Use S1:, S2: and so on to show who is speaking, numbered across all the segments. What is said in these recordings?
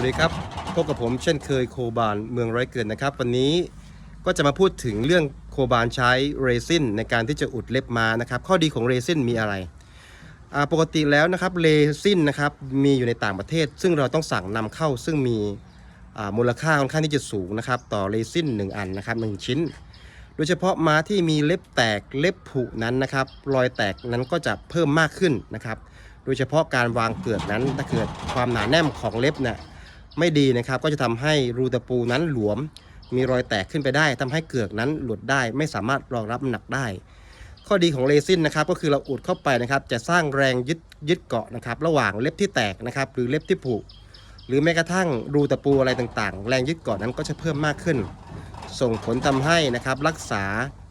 S1: วัสดีครับพบกับผมเช่นเคยโคบานเมืองร้อยเกิดนะครับ วันนี้ก็จะมาพูดถึงเรื่องโคบานใช้เรซินในการที่จะอุดเล็บมานะครับ ข้อดีของเรซินมีอะไรปกติแล้วนะครับเรซินนะครับมีอยู่ในต่างประเทศ ซึ่งเราต้องสั่งนำเข้า ซึ่งมีมูลค่าค่อนข้างที่จะสูงนะครับ ต่อเรซิน1 อันนะครับหนึ่งชิ้น โดยเฉพาะม้าที่มีเล็บแตกเล็บผุนั้นนะครับ รอยแตกนั้นก็จะเพิ่มมากขึ้นนะครับ โดยเฉพาะการวางเกือกนั้นถ้าเกิดความหนาแน่นของเล็บเนี่ย ไม่ดีนะครับ ก็จะทำให้รูตะปูนั้นหลวม มีรอยแตกขึ้นไปได้ทำให้เกือกนั้นหลุดได้ ไม่สามารถรองรับน้ำหนักได้ ข้อดีของเรซินนะครับก็คือเราอุดเข้าไปนะครับ จะสร้างแรงยึดยึดเกาะนะครับ ระหว่างเล็บที่แตกนะครับ หรือเล็บที่ผุหรือแม้กระทั่งรูตะปูอะไรต่างๆ แรงยึดเกาะนั้นก็จะเพิ่มมากขึ้น ส่งผลทำให้นะครับรักษา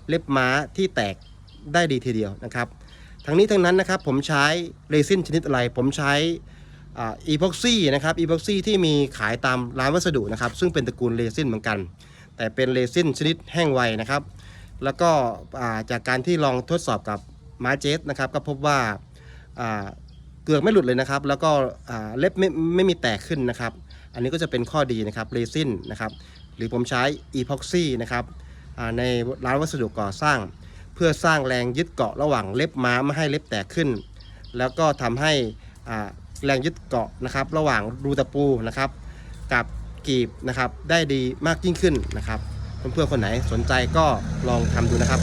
S1: เล็บม้าที่แตกได้ดีทีเดียวนะครับ ทั้งนี้ทั้งนั้นนะครับผมใช้เรซินชนิดอะไรผมใช้ อีพ็อกซี่นะครับอีพ็อกซี่ที่มีขายตามร้านวัสดุนะครับ ซึ่งเป็นตระกูลเรซินเหมือนกัน แต่เป็นเรซินชนิดแห้งไวนะครับ แล้วก็จากการที่ลองทดสอบกับม้าเจสนะครับก็พบว่าเกือกไม่หลุดเลยนะครับ แล้วก็เล็บไม่ไม่มีแตกขึ้นนะครับ อันนี้ก็จะเป็นข้อดีนะครับเรซินนะครับหรือผมใช้อีพ็อกซี่นะครับในร้านวัสดุก่อสร้าง เพื่อสร้างแรงยึดเกาะระหว่างเล็บม้าไม่ให้เล็บแตกขึ้น แล้วก็ทำให้อ่า แรงยึดเกาะนะครับ ระหว่างรูตะปูนะครับ กับกีบนะครับ ได้ดีมากยิ่งขึ้นนะครับ เพื่อนๆคนไหนสนใจก็ลองทำดูนะครับ